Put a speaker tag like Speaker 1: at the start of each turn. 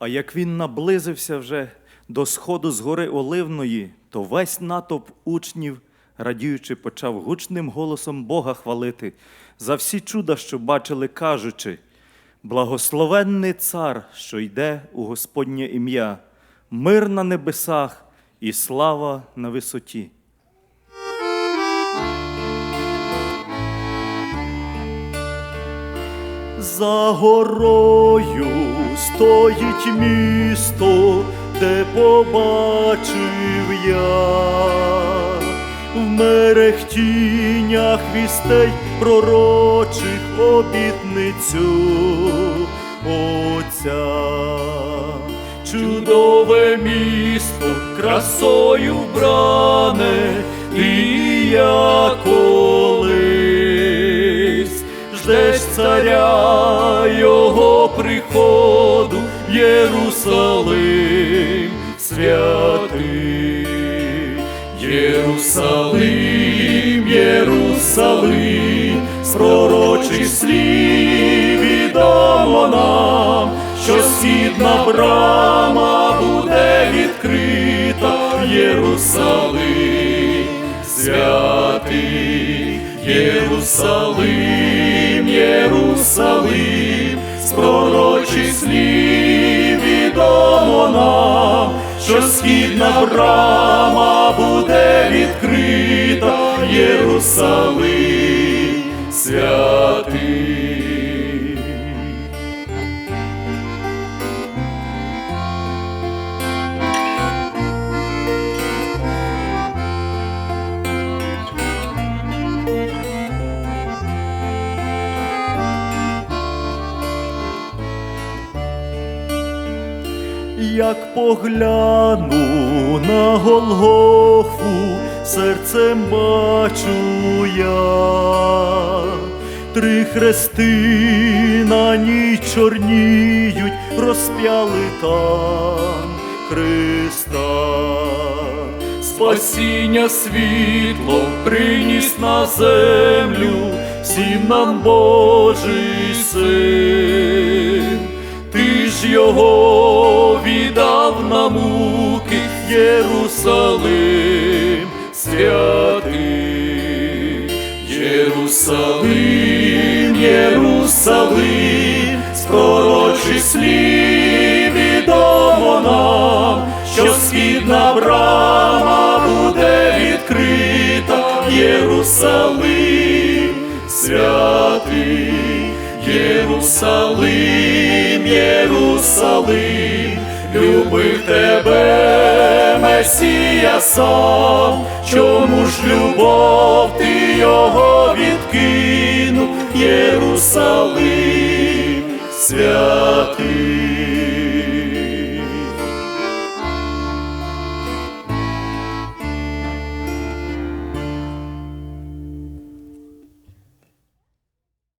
Speaker 1: А як він наблизився вже до сходу з гори Оливної, то весь натовп учнів, радіючи, почав гучним голосом Бога хвалити за всі чуда, що бачили, кажучи: Благословенний цар, що йде у Господнє ім'я, мир на небесах і слава на висоті. За горою стоїть місто, де побачив я в мерехтіннях вістей пророчих обітницю Отця. Чудове місто красою вбране, царя його приходу, Єрусалим святий, Єрусалим, Єрусалим, з пророчих слів відомо нам, що східна брама буде відкрита, Єрусалим, святий, Єрусалим, Єрусалим, з пророчих слів відомо нам, що східна брама буде відкрита, Єрусалим, святий. Як погляну на Голгофу, серцем бачу я, три хрести на ній чорніють, розп'яли там Христа. Спасіння світло приніс на землю, всім нам Божий син. Ти ж його віддав на муки, Єрусалим святий, Єрусалим, Єрусалим, з слів відомо нам, що східна брама буде відкрита, Єрусалим святий. Єрусалим, Єрусалим, любив тебе, Месія сам, чому ж любов ти його відкинув, Єрусалим, святий.